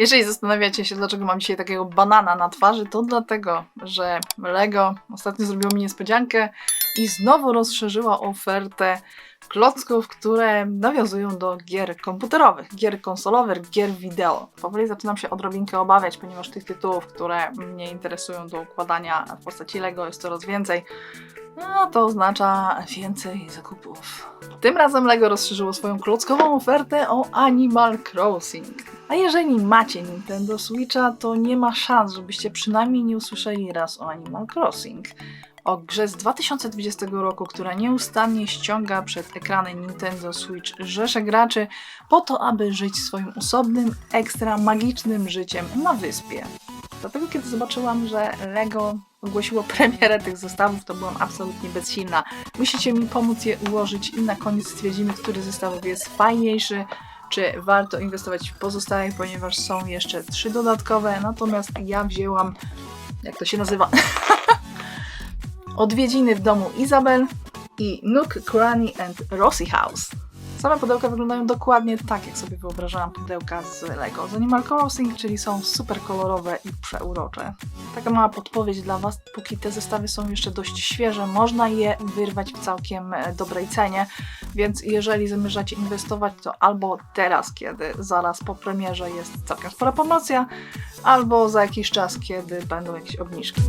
Jeżeli zastanawiacie się, dlaczego mam dzisiaj takiego banana na twarzy, to dlatego, że Lego ostatnio zrobiło mi niespodziankę i znowu rozszerzyła ofertę klocków, które nawiązują do gier komputerowych, gier konsolowych, gier wideo. Powoli zaczynam się odrobinkę obawiać, ponieważ tych tytułów, które mnie interesują do układania w postaci Lego jest coraz więcej. No, to oznacza więcej zakupów. Tym razem LEGO rozszerzyło swoją klockową ofertę o Animal Crossing. A jeżeli macie Nintendo Switcha, to nie ma szans, żebyście przynajmniej nie usłyszeli raz o Animal Crossing. O grze z 2020 roku, która nieustannie ściąga przed ekrany Nintendo Switch rzesze graczy po to, aby żyć swoim osobnym, ekstra magicznym życiem na wyspie. Dlatego kiedy zobaczyłam, że LEGO ogłosiło premierę tych zestawów, to byłam absolutnie bezsilna. Musicie mi pomóc je ułożyć i na koniec stwierdzimy, który z zestawów jest fajniejszy, czy warto inwestować w pozostałych, ponieważ są jeszcze trzy dodatkowe, natomiast ja wzięłam, jak to się nazywa, odwiedziny w domu Izabel i Nook, Cranny and Rossi House. Same pudełka wyglądają dokładnie tak, jak sobie wyobrażałam pudełka z Lego z Animal Crossing, czyli są super kolorowe i przeurocze. Taka mała podpowiedź dla Was, póki te zestawy są jeszcze dość świeże, można je wyrwać w całkiem e, dobrej cenie, więc jeżeli zamierzacie inwestować, to albo teraz, kiedy zaraz po premierze jest całkiem spora promocja, albo za jakiś czas, kiedy będą jakieś obniżki.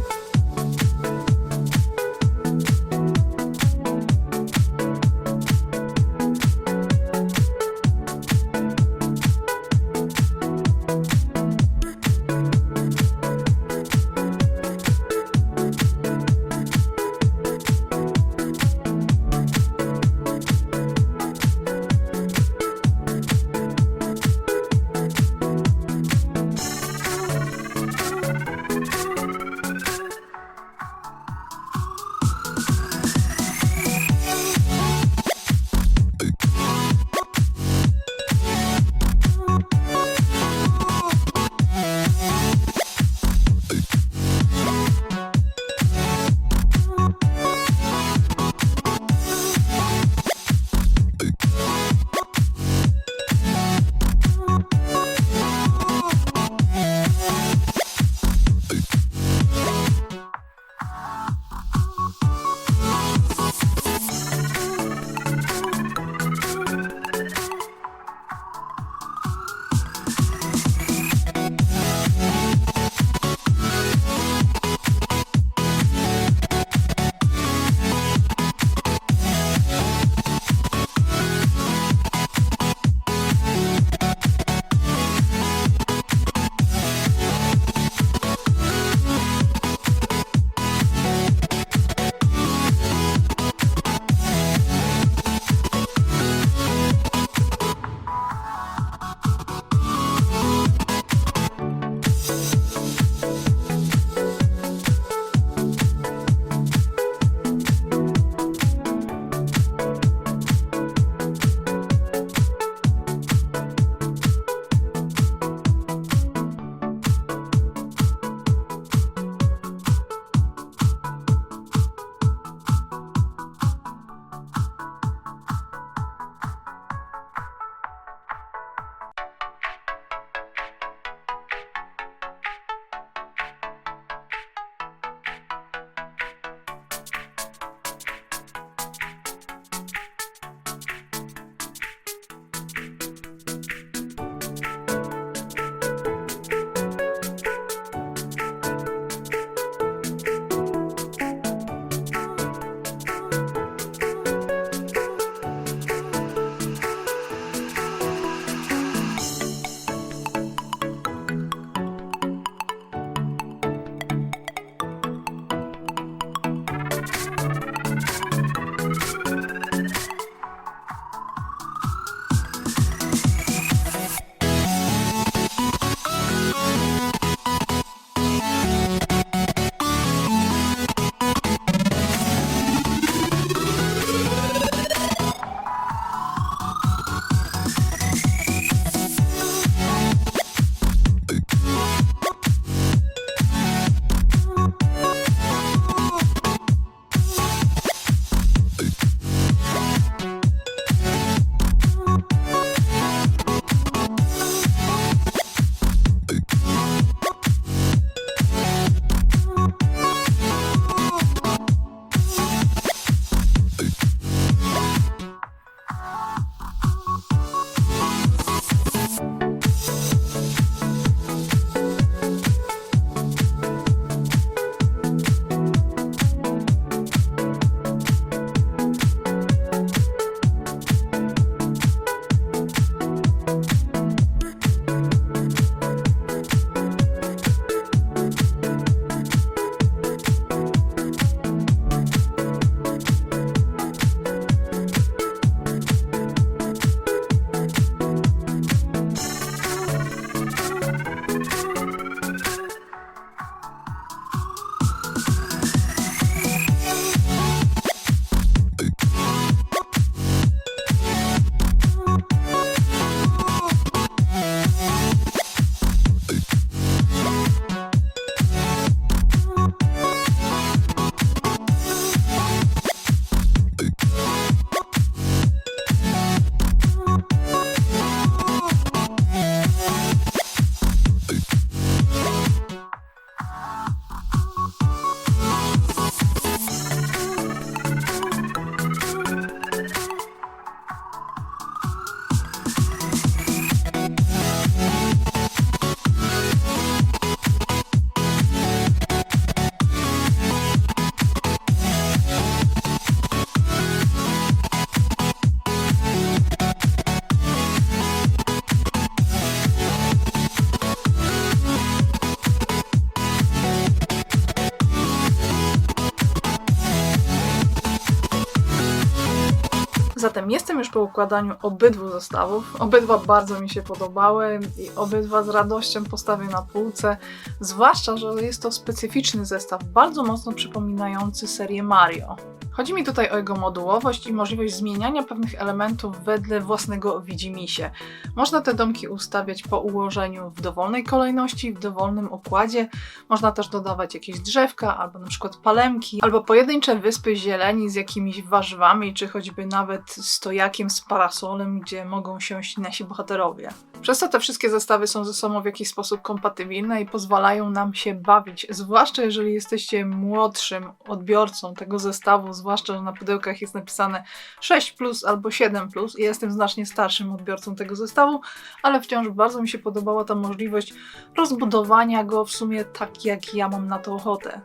Jestem już po układaniu obydwu zestawów. Obydwa bardzo mi się podobały i obydwa z radością postawię na półce. Zwłaszcza, że jest to specyficzny zestaw, bardzo mocno przypominający serię Mario. Chodzi mi tutaj o jego modułowość i możliwość zmieniania pewnych elementów wedle własnego widzimisię. Można te domki ustawiać po ułożeniu w dowolnej kolejności, w dowolnym układzie. Można też dodawać jakieś drzewka, albo na przykład palemki, albo pojedyncze wyspy zieleni z jakimiś warzywami, czy choćby nawet stojakiem z parasolem, gdzie mogą siąść nasi bohaterowie. Przez to te wszystkie zestawy są ze sobą w jakiś sposób kompatybilne i pozwalają nam się bawić, zwłaszcza jeżeli jesteście młodszym odbiorcą tego zestawu, zwłaszcza, że na pudełkach jest napisane 6 plus albo 7 plus jestem znacznie starszym odbiorcą tego zestawu, ale wciąż bardzo mi się podobała ta możliwość rozbudowania go w sumie tak, jak ja mam na to ochotę.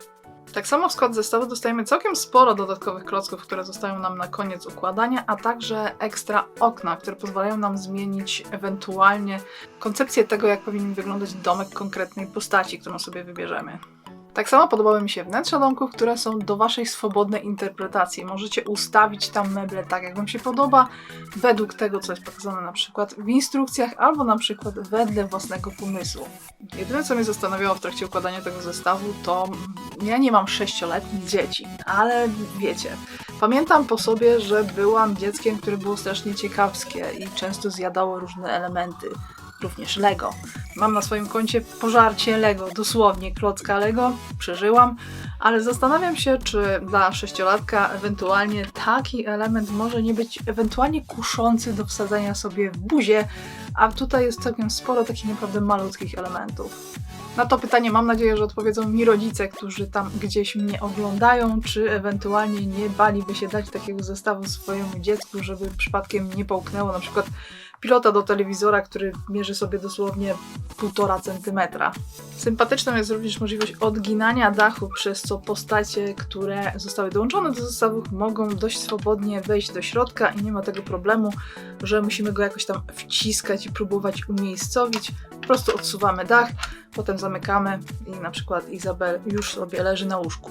Tak samo w skład zestawu dostajemy całkiem sporo dodatkowych klocków, które zostają nam na koniec układania, a także ekstra okna, które pozwalają nam zmienić ewentualnie koncepcję tego, jak powinien wyglądać domek konkretnej postaci, którą sobie wybierzemy. Tak samo podobały mi się wnętrza domków, które są do Waszej swobodnej interpretacji. Możecie ustawić tam meble tak, jak Wam się podoba, według tego, co jest pokazane na przykład w instrukcjach, albo na przykład wedle własnego pomysłu. Jedyne, co mnie zastanawiało w trakcie układania tego zestawu, to ja nie mam sześcioletnich dzieci, ale wiecie, pamiętam po sobie, że byłam dzieckiem, które było strasznie ciekawskie i często zjadało różne elementy również Lego. Mam na swoim koncie pożarcie Lego, dosłownie klocka Lego, przeżyłam, ale zastanawiam się, czy dla sześciolatka ewentualnie taki element może nie być ewentualnie kuszący do wsadzenia sobie w buzię, a tutaj jest całkiem sporo takich naprawdę malutkich elementów. Na to pytanie mam nadzieję, że odpowiedzą mi rodzice, którzy tam gdzieś mnie oglądają, czy ewentualnie nie baliby się dać takiego zestawu swojemu dziecku, żeby przypadkiem nie połknęło na przykład pilota do telewizora, który mierzy sobie dosłownie 1,5 centymetra. Sympatyczną jest również możliwość odginania dachu, przez co postacie, które zostały dołączone do zestawów, mogą dość swobodnie wejść do środka i nie ma tego problemu, że musimy go jakoś tam wciskać i próbować umiejscowić. Po prostu odsuwamy dach, potem zamykamy i na przykład Izabel już sobie leży na łóżku.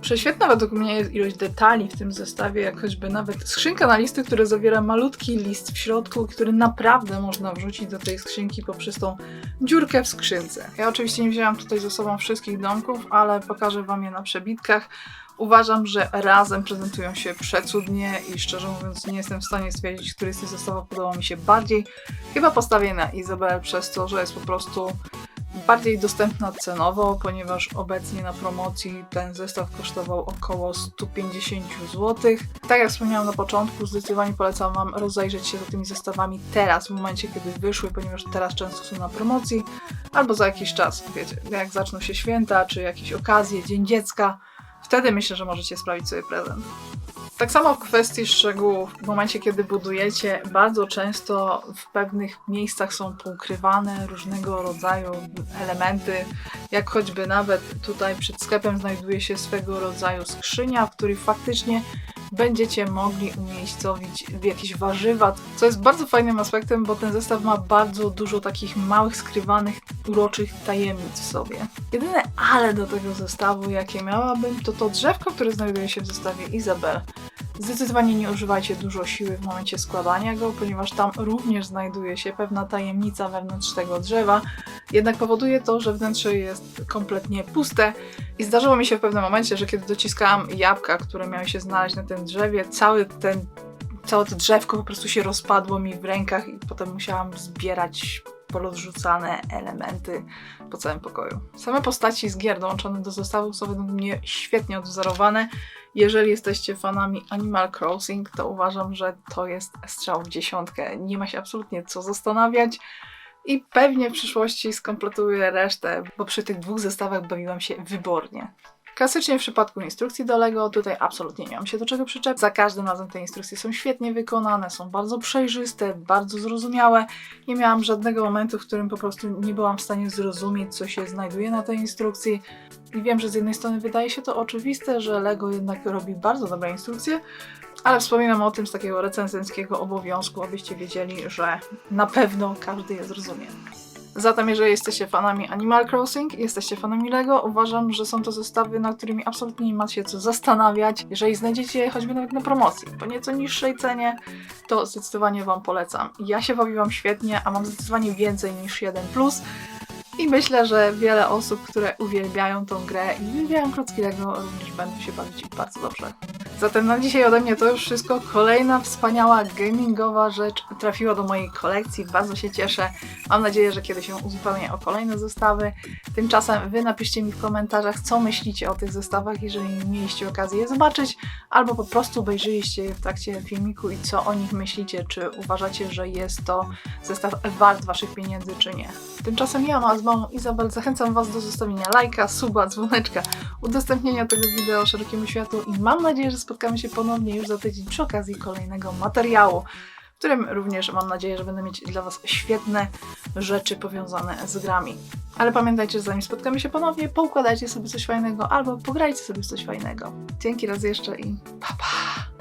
Prześwietna według mnie jest ilość detali w tym zestawie, jak choćby nawet skrzynka na listy, która zawiera malutki list w środku, który naprawdę można wrzucić do tej skrzynki poprzez tą dziurkę w skrzynce. Ja oczywiście nie wzięłam tutaj ze sobą wszystkich domków, ale pokażę Wam je na przebitkach. Uważam, że razem prezentują się przecudnie i szczerze mówiąc nie jestem w stanie stwierdzić, który z tych zestawów podobał mi się bardziej. Chyba postawię na Izabel przez to, że jest po prostu bardziej dostępna cenowo, ponieważ obecnie na promocji ten zestaw kosztował około 150 zł. Tak jak wspomniałam na początku, zdecydowanie polecam Wam rozejrzeć się za tymi zestawami teraz, w momencie kiedy wyszły, ponieważ teraz często są na promocji, albo za jakiś czas, wiecie, jak zaczną się święta, czy jakieś okazje, Dzień Dziecka, wtedy myślę, że możecie sprawić sobie prezent. Tak samo w kwestii szczegółów, w momencie kiedy budujecie, bardzo często w pewnych miejscach są poukrywane różnego rodzaju elementy, jak choćby nawet tutaj przed sklepem znajduje się swego rodzaju skrzynia, w której faktycznie będziecie mogli umiejscowić jakieś warzywa, co jest bardzo fajnym aspektem, bo ten zestaw ma bardzo dużo takich małych, skrywanych, uroczych tajemnic w sobie. Jedyne ale do tego zestawu, jakie miałabym, to to drzewko, które znajduje się w zestawie Izabel. Zdecydowanie nie używajcie dużo siły w momencie składania go, ponieważ tam również znajduje się pewna tajemnica wewnątrz tego drzewa. Jednak powoduje to, że wnętrze jest kompletnie puste i zdarzyło mi się w pewnym momencie, że kiedy dociskałam jabłka, które miały się znaleźć na tym drzewie, cały ten, całe to drzewko po prostu się rozpadło mi w rękach i potem musiałam zbierać porozrzucane elementy po całym pokoju. Same postaci z gier dołączone do zestawu są według mnie świetnie odwzorowane. Jeżeli jesteście fanami Animal Crossing, to uważam, że to jest strzał w dziesiątkę. Nie ma się absolutnie co zastanawiać. I pewnie w przyszłości skompletuję resztę, bo przy tych dwóch zestawach bawiłam się wybornie. Klasycznie w przypadku instrukcji do LEGO tutaj absolutnie nie mam się do czego przyczepić. Za każdym razem te instrukcje są świetnie wykonane, są bardzo przejrzyste, bardzo zrozumiałe. Nie miałam żadnego momentu, w którym po prostu nie byłam w stanie zrozumieć, co się znajduje na tej instrukcji. I wiem, że z jednej strony wydaje się to oczywiste, że LEGO jednak robi bardzo dobre instrukcje, ale wspominam o tym z takiego recenzenckiego obowiązku, abyście wiedzieli, że na pewno każdy je zrozumie. Zatem jeżeli jesteście fanami Animal Crossing, jesteście fanami LEGO, uważam, że są to zestawy, nad którymi absolutnie nie macie co zastanawiać. Jeżeli znajdziecie je choćby nawet na promocji, po nieco niższej cenie, to zdecydowanie Wam polecam. Ja się bawiłam świetnie, a mam zdecydowanie więcej niż 1 plus. I myślę, że wiele osób, które uwielbiają tą grę i uwielbiają klocki Lego, również będą się bawić bardzo dobrze. Zatem na dzisiaj ode mnie to już wszystko. Kolejna wspaniała gamingowa rzecz trafiła do mojej kolekcji. Bardzo się cieszę. Mam nadzieję, że kiedyś ją uzupełnię o kolejne zestawy. Tymczasem wy napiszcie mi w komentarzach, co myślicie o tych zestawach, jeżeli mieliście okazję je zobaczyć, albo po prostu obejrzyliście je w trakcie filmiku i co o nich myślicie, czy uważacie, że jest to zestaw wart waszych pieniędzy, czy nie. Tymczasem ja, a z Izabel, zachęcam was do zostawienia lajka, suba, dzwoneczka, udostępnienia tego wideo szerokiemu światu i mam nadzieję, że spotkamy się ponownie już za tydzień przy okazji kolejnego materiału, w którym również mam nadzieję, że będę mieć dla was świetne rzeczy powiązane z grami. Ale pamiętajcie, że zanim spotkamy się ponownie, poukładajcie sobie coś fajnego albo pograjcie sobie coś fajnego. Dzięki raz jeszcze i pa pa!